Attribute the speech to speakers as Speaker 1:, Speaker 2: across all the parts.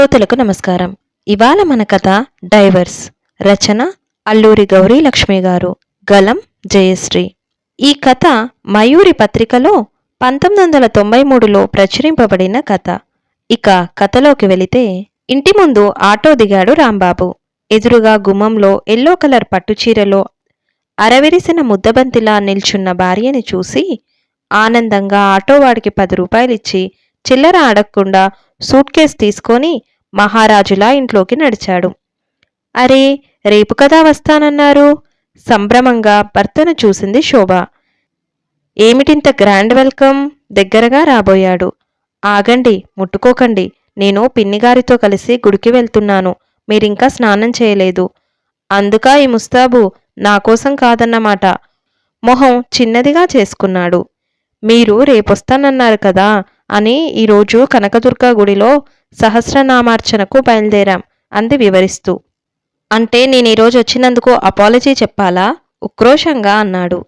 Speaker 1: శ్రోతలకు నమస్కారం. ఇవాళ మన కథ డైవర్స్. రచన అల్లూరి గౌరీ లక్ష్మి గారు. గలం జయశ్రీ. ఈ కథ మయూరి పత్రికలో పంతొమ్మిది వందల తొంభై మూడులో ప్రచురింపబడిన కథ. ఇక కథలోకి వెళితే ఇంటి ముందు ఆటో దిగాడు రాంబాబు. ఎదురుగా గుమ్మంలో ఎల్లో కలర్ పట్టుచీరలో అరవిరిసిన ముద్దబంతిలా నిల్చున్న భార్యని చూసి ఆనందంగా ఆటోవాడికి పది రూపాయలిచ్చి చిల్లర అడగకుండా సూట్ కేస్ తీసుకొని మహారాజులా ఇంట్లోకి నడిచాడు. అరే రేపు కదా వస్తానన్నారు. సంభ్రమంగా భర్తను చూసింది శోభ. ఏమిటింత గ్రాండ్ వెల్కమ్? దగ్గరగా రాబోయాడు. ఆగండి ముట్టుకోకండి. నేను పిన్నిగారితో కలిసి గుడికి వెళ్తున్నాను. మీరింకా స్నానం చేయలేదు. అందుకా ఈ ముస్తాబు నా కోసం కాదన్నమాట. మొహం చిన్నదిగా చేసుకున్నాడు. మీరు రేపొస్తానన్నారు కదా. అని ఈరోజు కనకదుర్గ గుడిలో సహస్రనామార్చనకు బయలుదేరాం. అంది వివరిస్తూ. అంటే నేను ఈరోజు వచ్చినందుకు అపాలజీ చెప్పాలా? ఉక్రోషంగా అన్నాడు.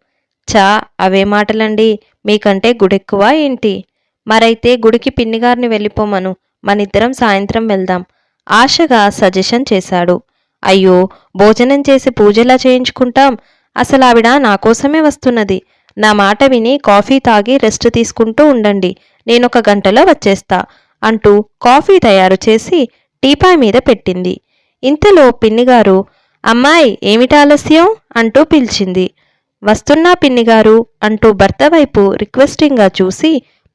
Speaker 1: చా అవే మాటలండి. మీకంటే గుడెక్కువ ఏంటి? మరైతే గుడికి పిన్నిగారిని వెళ్ళిపోమను. మనిద్దరం సాయంత్రం వెళ్దాం. ఆశగా సజెషన్ చేశాడు. అయ్యో భోజనం చేసి పూజలా చేయించుకుంటాం? అసలు ఆవిడ నా కోసమే వస్తున్నది. నా మాట విని కాఫీ తాగి రెస్ట్ తీసుకుంటూ ఉండండి. నేనొక గంటలో వచ్చేస్తా అంటూ కాఫీ తయారు చేసి టీపాయ్ మీద పెట్టింది. ఇంతలో పిన్నిగారు అమ్మాయి ఏమిటి ఆలస్యం? అంటూ పిలిచింది. వస్తున్నా పిన్నిగారు అంటూ భర్త వైపు రిక్వెస్టింగ్గా చూసి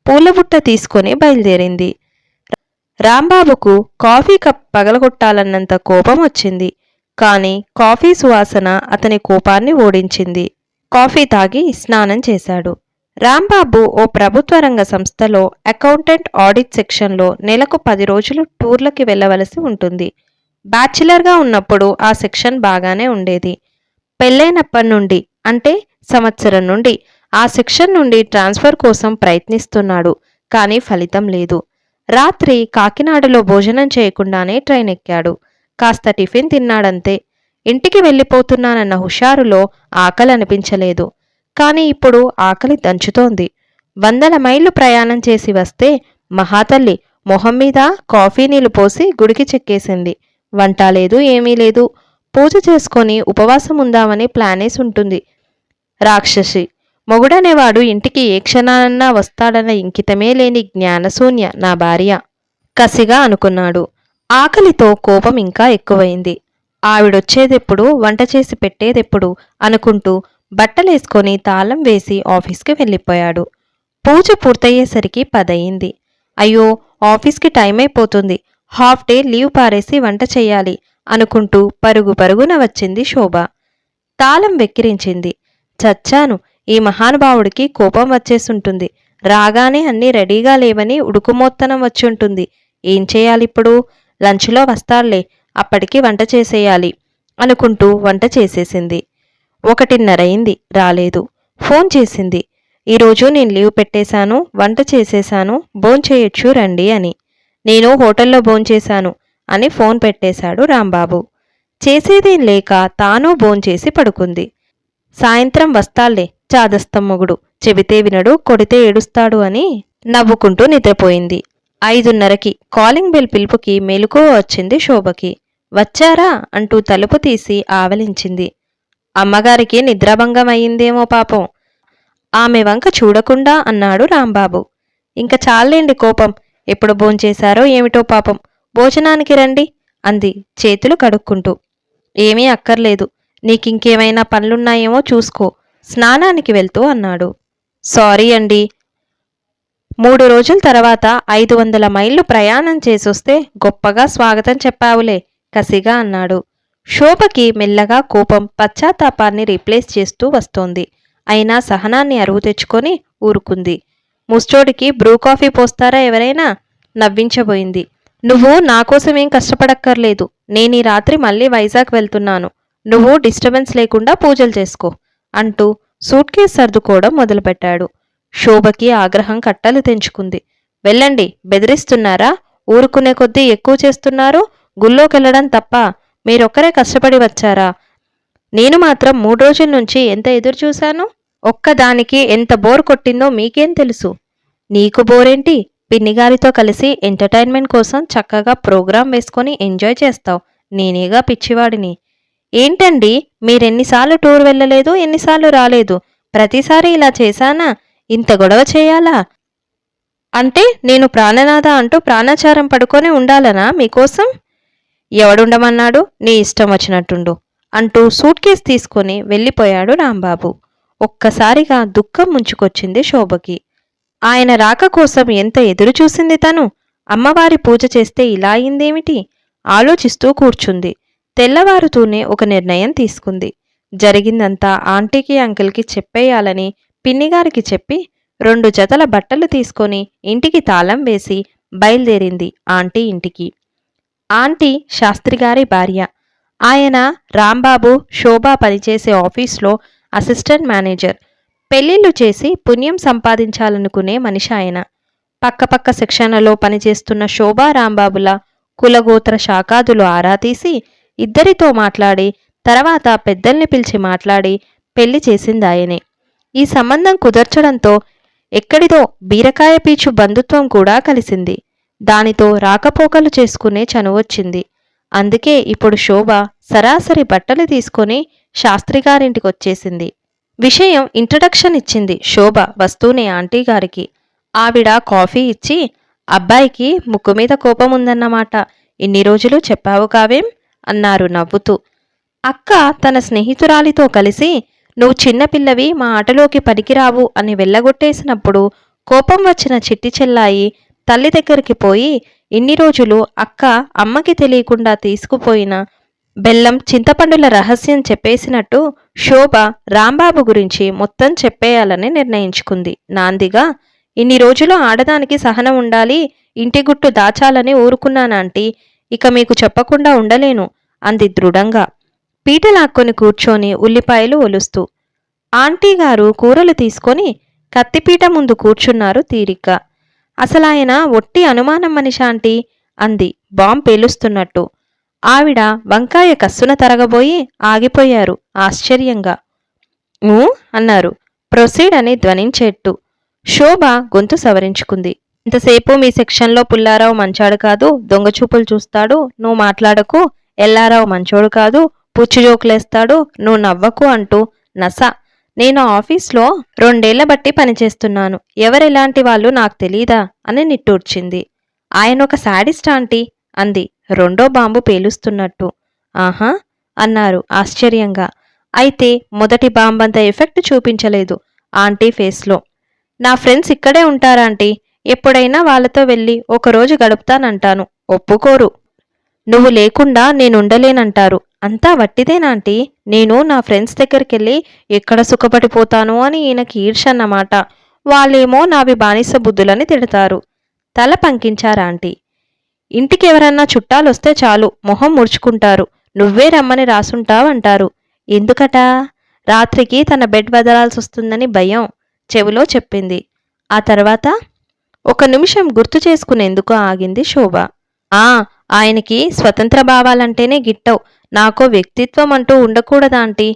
Speaker 1: పూలబుట్ట తీసుకొని బయలుదేరింది. రాంబాబుకు కాఫీ కప్ పగలగొట్టాలన్నంత కోపం వచ్చింది. కానీ కాఫీ సువాసన అతని కోపాన్ని ఓడించింది. కాఫీ తాగి స్నానం చేశాడు. రాంబాబు ఓ ప్రభుత్వ రంగ సంస్థలో అకౌంటెంట్ ఆడిట్ సెక్షన్లో నెలకు పది రోజులు టూర్లకి వెళ్ళవలసి ఉంటుంది. బ్యాచిలర్గా ఉన్నప్పుడు ఆ సెక్షన్ బాగానే ఉండేది. పెళ్ళైనప్పటి నుండి అంటే సంవత్సరం నుండి ఆ సెక్షన్ నుండి ట్రాన్స్ఫర్ కోసం ప్రయత్నిస్తున్నాడు కానీ ఫలితం లేదు. రాత్రి కాకినాడలో భోజనం చేయకుండానే ట్రైన్ ఎక్కాడు కాస్త టిఫిన్ తిన్నాడంతే. ఇంటికి వెళ్ళిపోతున్నానన్న హుషారులో ఆకలి అనిపించలేదు కానీ ఇప్పుడు ఆకలి దంచుతోంది. వందల మైళ్ళు ప్రయాణం చేసి వస్తే మహాతల్లి మొహం మీద కాఫీ నీళ్ళు పోసి గుడికి చెక్కేసింది. వంట లేదు ఏమీ లేదు. పూజ చేసుకొని ఉపవాసం ఉందామని ప్లానేసి ఉంటుంది. రాక్షసి! మొగుడనేవాడు ఇంటికి ఏ క్షణానన్నా వస్తాడన్న ఇంకితమే లేని జ్ఞానశూన్య నా భార్య! కసిగా అనుకున్నాడు. ఆకలితో కోపం ఇంకా ఎక్కువైంది. ఆవిడొచ్చేదెప్పుడు వంట చేసి పెట్టేదెప్పుడు అనుకుంటూ బట్టలేసుకొని తాళం వేసి ఆఫీస్కి వెళ్ళిపోయాడు. పూజ పూర్తయ్యేసరికి పదయింది. అయ్యో ఆఫీస్కి టైం అయిపోతుంది హాఫ్ డే లీవ్ పారేసి వంట చెయ్యాలి అనుకుంటూ పరుగు పరుగున వచ్చింది శోభ. తాళం వెక్కిరించింది. చచ్చాను. ఈ మహానుభావుడికి కోపం వచ్చేసుంటుంది రాగానే అన్నీ రెడీగా లేవని ఉడుకుమోత్తనం వచ్చుంటుంది. ఏం చేయాలిప్పుడు? లంచ్లో వస్తాడులే అప్పటికి వంట చేసేయాలి అనుకుంటూ వంట చేసేసింది. ఒకటిన్నరయింది. రాలేదు. ఫోన్ చేసింది. ఈరోజు నేను లీవ్ పెట్టేశాను వంట చేసేశాను భోంచేయొచ్చు రండి అని. నేను హోటల్లో భోంచేశాను అని ఫోన్ పెట్టేశాడు రాంబాబు. చేసేదేం లేక తాను భోంచేసి పడుకుంది. సాయంత్రం వస్తాలే చాదస్తం మొగుడు. చెబితే వినడు కొడితే ఏడుస్తాడు అని నవ్వుకుంటూ నిద్రపోయింది. ఐదున్నరకి కాలింగ్ బెల్ పిలుపుకి మెలకువ వచ్చింది శోభకి. వచ్చారా అంటూ తలుపు తీసి ఆవలించింది. అమ్మగారికి నిద్రాభంగం అయ్యిందేమో పాపం. ఆమె వంక చూడకుండా అన్నాడు రాంబాబు. ఇంక చాలేండి కోపం. ఎప్పుడు భోంచేశారో ఏమిటో పాపం. భోజనానికి రండి అంది చేతులు కడుక్కుంటూ. ఏమీ అక్కర్లేదు. నీకింకేమైనా పనులున్నాయేమో చూసుకో. స్నానానికి వెళ్తూ అన్నాడు. సారీ అండి. మూడు రోజుల తర్వాత ఐదు వందల మైళ్ళు ప్రయాణం చేసొస్తే గొప్పగా స్వాగతం చెప్పావులే కసిగా అన్నాడు. శోభకి మెల్లగా కోపం పశ్చాత్తాపాన్ని రీప్లేస్ చేస్తూ వస్తోంది. అయినా సహనాన్ని అరువు తెచ్చుకొని ఊరుకుంది. ముస్టోడికి బ్రూ కాఫీ పోస్తారా ఎవరైనా? నవ్వించబోయింది. నువ్వు నా కోసమేం కష్టపడక్కర్లేదు. నేను ఈ రాత్రి మళ్ళీ వైజాగ్ వెళ్తున్నాను. నువ్వు డిస్టర్బెన్స్ లేకుండా పూజలు చేసుకో అంటూ సూట్ కేస్ సర్దుకోవడం మొదలుపెట్టాడు. శోభకి ఆగ్రహం కట్టలు తెంచుకుంది. వెళ్ళండి బెదిరిస్తున్నారా? ఊరుకునే కొద్దీ ఎక్కువ చేస్తున్నారు? గుళ్ళోకెళ్ళడం తప్ప మీరొక్కరే కష్టపడి వచ్చారా? నేను మాత్రం మూడు రోజుల నుంచి ఎంత ఎదురు చూశాను? ఒక్కదానికి ఎంత బోర్ కొట్టిందో మీకేం తెలుసు? నీకు బోరేంటి? పిన్నిగారితో కలిసి ఎంటర్టైన్మెంట్ కోసం చక్కగా ప్రోగ్రాం వేసుకొని ఎంజాయ్ చేస్తావు. నేనేగా పిచ్చివాడిని. ఏంటండి? మీరెన్నిసార్లు టూర్ వెళ్ళలేదు ఎన్నిసార్లు రాలేదు? ప్రతిసారి ఇలా చేశానా? ఇంత గొడవ చేయాలా? అంటే నేను ప్రాణనాథ అంటూ ప్రాణాచారం పడుకొని ఉండాలనా మీకోసం? ఎవడుండమన్నాడు? నీ ఇష్టం వచ్చినట్టుండు అంటూ సూట్ కేస్ తీసుకొని వెళ్ళిపోయాడు రాంబాబు. ఒక్కసారిగా దుఃఖం ముంచుకొచ్చింది శోభకి. ఆయన రాక కోసం ఎంత ఎదురు చూసింది తను? అమ్మవారి పూజ చేస్తే ఇలా అయిందేమిటి? ఆలోచిస్తూ కూర్చుంది. తెల్లవారుతూనే ఒక నిర్ణయం తీసుకుంది. జరిగిందంతా ఆంటీకి అంకిల్కి చెప్పేయాలని పిన్నిగారికి చెప్పి రెండు జతల బట్టలు తీసుకొని ఇంటికి తాళం వేసి బయలుదేరింది ఆంటీ ఇంటికి. ఆంటీ శాస్త్రిగారి భార్య. ఆయన రాంబాబు శోభ పనిచేసే ఆఫీస్లో అసిస్టెంట్ మేనేజర్. పెళ్ళిళ్ళు చేసి పుణ్యం సంపాదించాలనుకునే మనిషి ఆయన. పక్కపక్క శిక్షణలో పనిచేస్తున్న శోభా రాంబాబుల కులగోత్ర శాఖాదులు ఆరా తీసి ఇద్దరితో మాట్లాడి తర్వాత పెద్దల్ని పిలిచి మాట్లాడి పెళ్ళి చేసిందాయనే ఈ సంబంధం కుదర్చడంతో ఎక్కడిదో బీరకాయ పీచు బంధుత్వం కూడా కలిసింది. దానితో రాకపోకలు చేసుకునే చనువొచ్చింది. అందుకే ఇప్పుడు శోభ సరాసరి బట్టలు తీసుకొని శాస్త్రిగారింటికొచ్చేసింది విషయం ఇంట్రడక్షన్ ఇచ్చింది శోభ వస్తూనే ఆంటీ గారికి. ఆవిడ కాఫీ ఇచ్చి అబ్బాయికి ముక్కు మీద కోపం ఉందన్నమాట ఇన్ని రోజులు చెప్పావు కావేం? అన్నారు నవ్వుతూ. అక్క తన స్నేహితురాలితో కలిసి నువ్వు చిన్నపిల్లవి మా ఆటలోకి పనికిరావు అని వెళ్ళగొట్టేసినప్పుడు కోపం వచ్చిన చిట్టి చెల్లాయి తల్లి దగ్గరికి పోయి ఇన్ని రోజులు అక్క అమ్మకి తెలియకుండా తీసుకుపోయిన బెల్లం చింతపండుల రహస్యం చెప్పేసినట్టు శోభ రాంబాబు గురించి మొత్తం చెప్పేయాలని నిర్ణయించుకుంది. నాందిగా ఇన్ని రోజులు ఆడదానికి సహనం ఉండాలి ఇంటి గుట్టు దాచాలని ఊరుకున్నానంటీ ఇక మీకు చెప్పకుండా ఉండలేను అంది దృఢంగా. పీట లాక్కొని కూర్చొని ఉల్లిపాయలు ఒలుస్తూ. ఆంటీ గారు కూరలు తీసుకొని కత్తిపీట ముందు కూర్చున్నారు తీరిక. అసలాయన ఒట్టి అనుమానం మనిషి ఆంటీ అంది. బాంబ్ పేలుస్తున్నట్టు. ఆవిడ వంకాయ కస్సున తరగబోయి ఆగిపోయారు ఆశ్చర్యంగా. ఊ? అన్నారు. ప్రొసీడ్ అని ధ్వనించేట్టు. శోభ గొంతు సవరించుకుంది. ఇంతసేపు మీ సెక్షన్లో పుల్లారావు మంచాడు కాదు దొంగచూపులు చూస్తాడు నువ్వు మాట్లాడకు ఎల్లారావు మంచోడు కాదు పుచ్చు జోకులేస్తాడు నువ్వు నవ్వకు అంటూ నస నేను ఆఫీస్లో రెండేళ్ళ బట్టి పనిచేస్తున్నాను. ఎవరెలాంటి వాళ్ళు నాకు తెలీదా? అని నిట్టూర్చింది. ఆయన ఒక శాడిస్ట్ ఆంటీ అంది. రెండో బాంబు పేలుస్తున్నట్టు. ఆహా అన్నారు ఆశ్చర్యంగా. అయితే మొదటి బాంబంత ఎఫెక్ట్ చూపించలేదు ఆంటీ ఫేస్లో. నా ఫ్రెండ్స్ ఇక్కడే ఉంటారాంటీ ఎప్పుడైనా వాళ్ళతో వెళ్ళి ఒకరోజు గడుపుతానంటాను. ఒప్పుకోరు. నువ్వు లేకుండా నేనుండలేనంటారు. అంతా వట్టిదేనాంటి నేను నా ఫ్రెండ్స్ దగ్గరికెళ్ళి ఎక్కడ సుఖపడిపోతాను అని ఈయనకి ఈర్ష అన్నమాట వాళ్ళేమో నావి బానిస బుద్ధులని తిడతారు. తల పంకించారాంటీ ఇంటికి ఎవరన్నా చుట్టాలొస్తే చాలు మొహం ముడుచుకుంటారు. నువ్వే రమ్మని రాసుంటావంటారు. ఎందుకట? రాత్రికి తన బెడ్ వదలాల్సి వస్తుందని భయం చెవిలో చెప్పింది. ఆ తర్వాత? ఒక నిమిషం గుర్తు చేసుకునేందుకు ఆగింది శోభ. ఆ ఆయనకి స్వతంత్ర భావాలంటేనే గిట్టవు. నాకో వ్యక్తిత్వం అంటూ ఉండకూడదా ఆంటీ?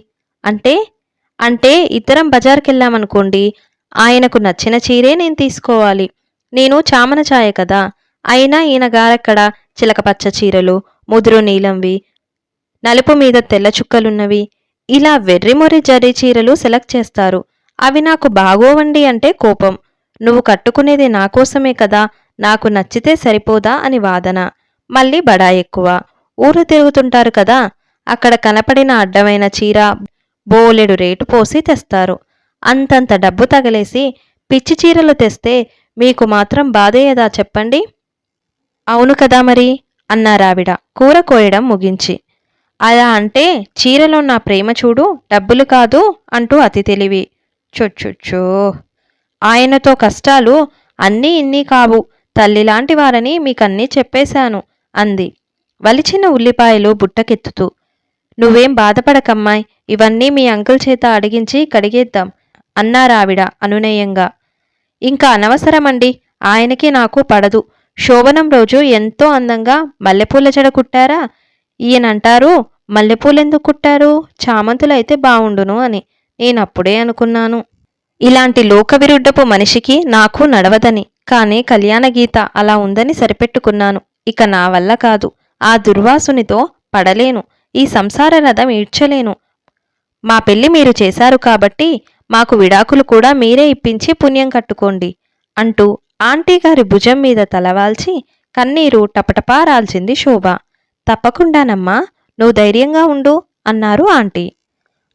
Speaker 1: అంటే అంటే ఇద్దరం బజార్కెళ్ళామనుకోండి ఆయనకు నచ్చిన చీరే నేను తీసుకోవాలి. నేను చామన ఛాయ కదా అయినా ఈయన గారక్కడ చిలకపచ్చ చీరలు ముదురు నీలంవి నలుపు మీద తెల్ల చుక్కలున్నవి. ఇలా వెర్రిమొరి జరీ చీరలు సెలెక్ట్ చేస్తారు. అవి నాకు బాగోవండి అంటే కోపం. నువ్వు కట్టుకునేది నా కోసమే కదా నాకు నచ్చితే సరిపోదా అని వాదన. మళ్ళీ బడా ఎక్కువ. ఊరు తిరుగుతుంటారు కదా అక్కడ కనపడిన అడ్డమైన చీర బోలెడు రేటు పోసి తెస్తారు. అంతంత డబ్బు తగలేసి పిచ్చి చీరలు తెస్తే మీకు మాత్రం బాధేయదా చెప్పండి? అవును కదా మరి అన్నారావిడ కూర కోయడం ముగించి. అలా అంటే చీరలో నా ప్రేమ చూడు డబ్బులు కాదు అంటూ అతి తెలివి. చొచ్చుచ్చో ఆయనతో కష్టాలు అన్నీ ఇన్ని కావు. తల్లిలాంటి వారని మీకన్నీ చెప్పేశాను అంది. వలిచిన ఉల్లిపాయలు బుట్టకెత్తుతూ నువ్వేం బాధపడకమ్మాయ్ ఇవన్నీ మీ అంకుల్ చేత అడిగించి కడిగేద్దాం అన్నారావిడ అనునయంగా. ఇంకా అనవసరమండి ఆయనకి నాకు పడదు. శోభనం రోజు ఎంతో అందంగా మల్లెపూల జడ కుట్టారా? ఈయనంటారు మల్లెపూలెందుకు కుట్టారు? చామంతులైతే బావుండును అని. నేనప్పుడే అనుకున్నాను. ఇలాంటి లోకవిరుద్ధపు మనిషికి నాకు నడవదని. కానీ కళ్యాణ గీత అలా ఉందని సరిపెట్టుకున్నాను. ఇక నా వల్ల కాదు. ఆ దుర్వాసునితో పడలేను. ఈ సంసార రథం ఈడ్చలేను. మా పెళ్ళి మీరు చేశారు కాబట్టి మాకు విడాకులు కూడా మీరే ఇప్పించి పుణ్యం కట్టుకోండి అంటూ ఆంటీ గారి భుజం మీద తలవాల్చి కన్నీరు టపటపా రాల్చింది శోభ. తప్పకుండానమ్మా నువ్వు ధైర్యంగా ఉండు అన్నారు ఆంటీ.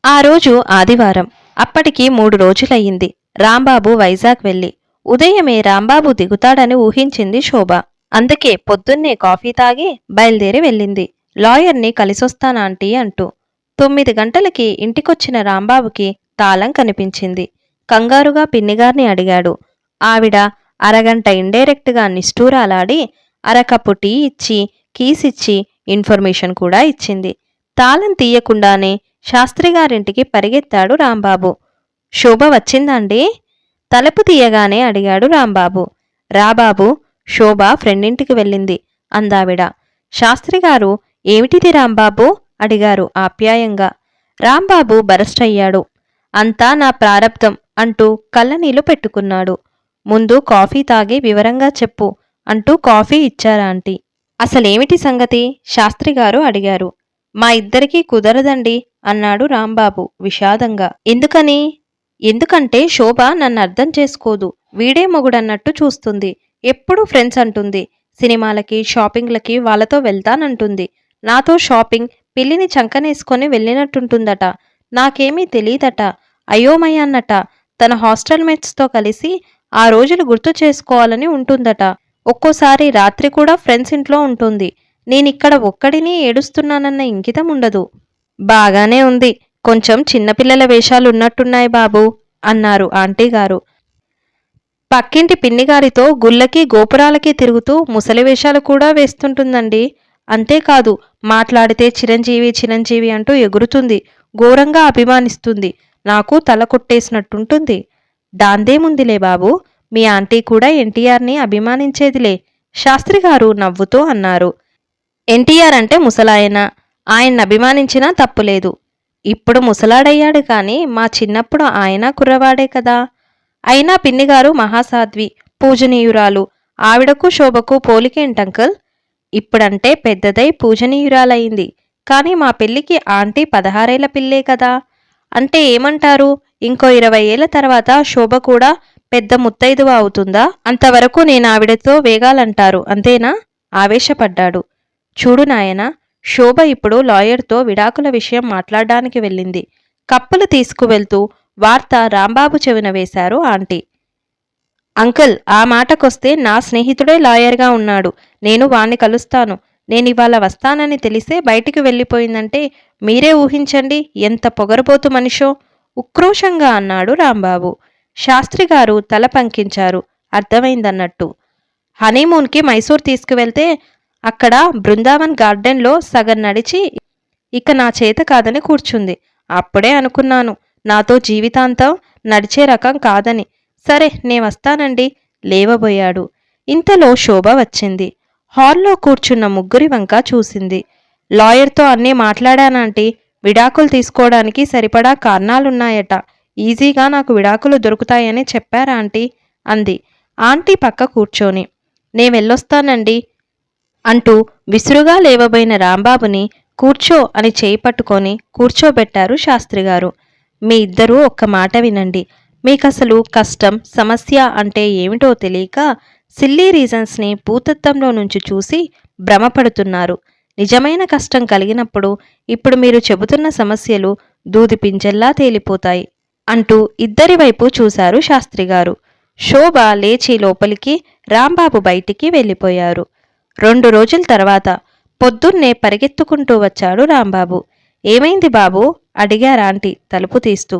Speaker 1: ఆ రోజు ఆదివారం అప్పటికి మూడు రోజులయ్యింది. రాంబాబు వైజాగ్ వెళ్ళి ఉదయమే రాంబాబు దిగుతాడని ఊహించింది శోభ. అందుకే పొద్దున్నే కాఫీ తాగి బయలుదేరి వెళ్ళింది. లాయర్ని కలిసొస్తానాంటీ అంటూ. తొమ్మిది గంటలకి ఇంటికొచ్చిన రాంబాబుకి తాళం కనిపించింది. కంగారుగా పిన్నిగారిని అడిగాడు. ఆవిడ అరగంట ఇండైరెక్ట్గా నిష్ఠూరాలాడి అరకప్పు టీ ఇచ్చి కీసిచ్చి ఇన్ఫర్మేషన్ కూడా ఇచ్చింది. తాళం తీయకుండానే శాస్త్రిగారింటికి పరిగెత్తాడు రాంబాబు. శోభ వచ్చిందండి తలుపు తీయగానే అడిగాడు రాంబాబు. రాబాబు శోభ ఫ్రెండింటికి వెళ్ళింది అందావిడ. శాస్త్రిగారు ఏమిటిది రాంబాబు? అడిగారు ఆప్యాయంగా. రాంబాబు బరస్ట్ అయ్యాడు. అంతా నా ప్రారబ్ధం అంటూ కళ్ళనీళ్ళు పెట్టుకున్నాడు. ముందు కాఫీ తాగి వివరంగా చెప్పు అంటూ కాఫీ ఇచ్చారా ఆంటీ. అసలేమిటి సంగతి? శాస్త్రిగారు అడిగారు. మా ఇద్దరికీ కుదరదండి అన్నాడు రాంబాబు విషాదంగా. ఎందుకని? ఎందుకంటే శోభ నన్ను అర్థం చేసుకోదు. వీడే మొగుడన్నట్టు చూస్తుంది. ఎప్పుడూ ఫ్రెండ్స్ అంటుంది. సినిమాలకి షాపింగ్లకి వాళ్ళతో వెళ్తానంటుంది. నాతో షాపింగ్ పిల్లిని చంకనేసుకొని వెళ్ళినట్టుంటుందట. నాకేమీ తెలియదట అయోమయాన్నట తన హాస్టల్ మేట్స్తో కలిసి ఆ రోజులు గుర్తు చేసుకోవాలని ఉంటుందట. ఒక్కోసారి రాత్రి కూడా ఫ్రెండ్స్ ఇంట్లో ఉంటుంది. నేనిక్కడ ఒక్కడిని ఏడుస్తున్నానన్న ఇంకితం ఉండదు. బాగానే ఉంది. కొంచెం చిన్నపిల్లల వేషాలు ఉన్నట్టున్నాయి బాబు అన్నారు ఆంటీ గారు పక్కింటి పిన్నిగారితో గుళ్ళకి గోపురాలకి తిరుగుతూ ముసలి వేషాలు కూడా వేస్తుంటుందండి. అంతేకాదు మాట్లాడితే చిరంజీవి చిరంజీవి అంటూ ఎగురుతుంది ఘోరంగా అభిమానిస్తుంది నాకు తల కొట్టేసినట్టుంటుంది. దాందేముందిలే బాబు మీ ఆంటీ కూడా ఎన్టీఆర్ని అభిమానించేదిలే శాస్త్రి గారు నవ్వుతూ అన్నారు. ఎన్టీఆర్ అంటే ముసలాయన ఆయన్ని అభిమానించినా తప్పులేదు. ఇప్పుడు ముసలాడయ్యాడు కానీ మా చిన్నప్పుడు ఆయన కుర్రవాడే కదా. అయినా పిన్నిగారు మహాసాధ్వి పూజనీయురాలు. ఆవిడకు శోభకు పోలికేంటంకల్ ఇప్పుడంటే పెద్దదై పూజనీయురాలయ్యింది కానీ మా పెళ్ళికి ఆంటీ పదహారేళ్ళ పిల్లే కదా. అంటే ఏమంటారు? ఇంకో ఇరవై ఏళ్ళ తర్వాత శోభ కూడా పెద్ద ముత్తైదువ అవుతుందా? అంతవరకు నేను ఆవిడతో వేగాలంటారు అంతేనా? ఆవేశపడ్డాడు. చూడు నాయన శోభ ఇప్పుడు లాయర్తో విడాకుల విషయం మాట్లాడడానికి వెళ్ళింది. కప్పులు తీసుకువెళ్తూ వార్త రాంబాబు చెవిన వేశారు ఆంటీ. అంకుల్ ఆ మాటకొస్తే నా స్నేహితుడే లాయర్గా ఉన్నాడు. నేను వాణ్ణి కలుస్తాను. నేను ఇవాళ వస్తానని తెలిసే బయటికి వెళ్ళిపోయిందంటే మీరే ఊహించండి ఎంత పొగరబోతు మనిషో. ఉక్రోషంగా అన్నాడు రాంబాబు. శాస్త్రి గారు తల పంకించారు. అర్థమైందన్నట్టు. హనీమూన్కి మైసూర్ తీసుకువెళ్తే అక్కడ బృందావన్ గార్డెన్లో సగం నడిచి ఇక నా చేత కాదని కూర్చుంది. అప్పుడే అనుకున్నాను నాతో జీవితాంతం నడిచే రకం కాదని. సరే నే వస్తానండి లేవబోయాడు. ఇంతలో శోభ వచ్చింది. హాల్లో కూర్చున్న ముగ్గురి వంక చూసింది. లాయర్తో అన్నీ మాట్లాడానంటే. విడాకులు తీసుకోవడానికి సరిపడా కారణాలున్నాయట. ఈజీగా నాకు విడాకులు దొరుకుతాయని చెప్పారా ఆంటీ అంది. ఆంటీ పక్క కూర్చొని నే వెళ్ళొస్తానండి అంటూ విసురుగా లేవబోయిన రాంబాబుని కూర్చో అని చేయి పట్టుకొని కూర్చోబెట్టారు శాస్త్రిగారు. మీ ఇద్దరూ ఒక్క మాట వినండి. మీకసలు కష్టం సమస్య అంటే ఏమిటో తెలియక సిల్లీ రీజన్స్ని భూతత్వంలో నుంచి చూసి భ్రమపడుతున్నారు. నిజమైన కష్టం కలిగినప్పుడు ఇప్పుడు మీరు చెబుతున్న సమస్యలు దూది పింజల్లా తేలిపోతాయి అంటూ ఇద్దరి వైపు చూశారు శాస్త్రిగారు శోభ లేచి లోపలికి రాంబాబు బయటికి వెళ్ళిపోయారు. రెండు రోజుల తర్వాత పొద్దున్నే పరిగెత్తుకుంటూ వచ్చాడు రాంబాబు. ఏమైంది బాబు? అడిగారు ఆంటీ తలుపు తీస్తూ.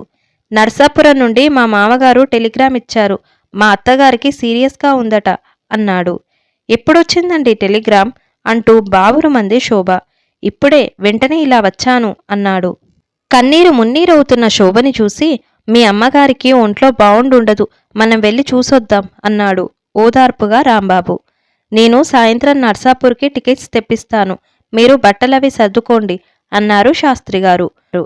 Speaker 1: నర్సాపురం నుండి మా మామగారు టెలిగ్రామ్ ఇచ్చారు. మా అత్తగారికి సీరియస్గా ఉందట అన్నాడు. ఎప్పుడొచ్చిందండి టెలిగ్రామ్? అంటూ బావురుమంది శోభ. ఇప్పుడే వెంటనే ఇలా వచ్చాను అన్నాడు. కన్నీరు మున్నీరవుతున్న శోభని చూసి మీ అమ్మగారికి ఒంట్లో బావుండుండదు మనం వెళ్ళి చూసొద్దాం అన్నాడు ఓదార్పుగా రాంబాబు. నేను సాయంత్రం నర్సాపూర్కి టికెట్స్ తెప్పిస్తాను మీరు బట్టలవి సర్దుకోండి అన్నారు శాస్త్రిగారు. గారు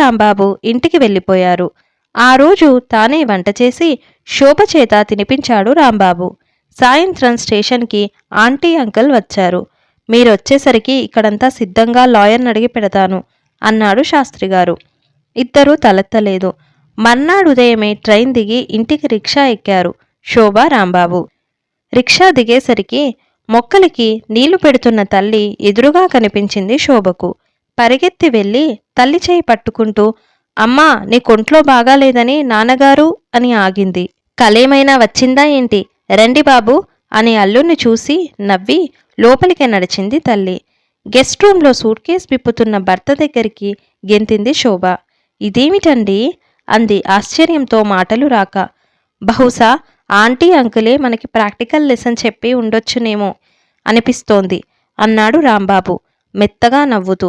Speaker 1: రాంబాబు ఇంటికి వెళ్ళిపోయారు. ఆ రోజు తానే వంట చేసి శోభ చేత తినిపించాడు రాంబాబు. సాయంత్రం స్టేషన్కి ఆంటీ అంకుల్ వచ్చారు. మీరొచ్చేసరికి ఇక్కడంతా సిద్ధంగా లాయర్ని అడిగి పెడతాను అన్నాడు శాస్త్రి గారు ఇద్దరూ తలెత్తలేదు. మర్నాడు ఉదయమే ట్రైన్ దిగి ఇంటికి రిక్షా ఎక్కారు శోభ రాంబాబు. రిక్షా దిగేసరికి మొక్కలకి నీళ్ళు పెడుతున్న తల్లి ఎదురుగా కనిపించింది శోభకు. పరిగెత్తి వెళ్ళి తల్లి చేయి పట్టుకుంటూ అమ్మా నీ కొంట్లో బాగాలేదని నాన్నగారు అని ఆగింది. కలేమైనా వచ్చిందా ఏంటి? రండి బాబు అని అల్లుణ్ణి చూసి నవ్వి లోపలికి నడిచింది తల్లి. గెస్ట్ రూమ్లో సూట్ కేస్ విప్పుతున్న భర్త దగ్గరికి గెంతింది శోభ. ఇదేమిటండి? అంది ఆశ్చర్యంతో మాటలు రాక. బహుశా ఆంటీ అంకులే మనకి ప్రాక్టికల్ లెసన్ చెప్పి ఉండొచ్చునేమో అనిపిస్తోంది. అన్నాడు రాంబాబు మెత్తగా నవ్వుతూ.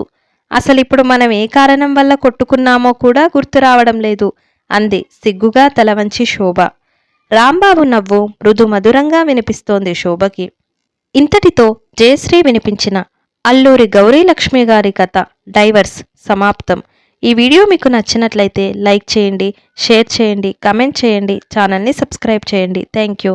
Speaker 1: అసలు ఇప్పుడు మనం ఏ కారణం వల్ల కొట్టుకున్నామో కూడా గుర్తు రావడం లేదు అంది సిగ్గుగా తల వంచి శోభ. రాంబాబు నవ్వు మృదు మధురంగా వినిపిస్తోంది శోభకి. ఇంతటితో జయశ్రీ వినిపించిన అల్లూరి గౌరీలక్ష్మి గారి కథ డైవర్స్ సమాప్తం. ఈ వీడియో మీకు నచ్చినట్లయితే లైక్ చేయండి షేర్ చేయండి కమెంట్ చేయండి ఛానల్ని సబ్స్క్రైబ్ చేయండి. Thank you.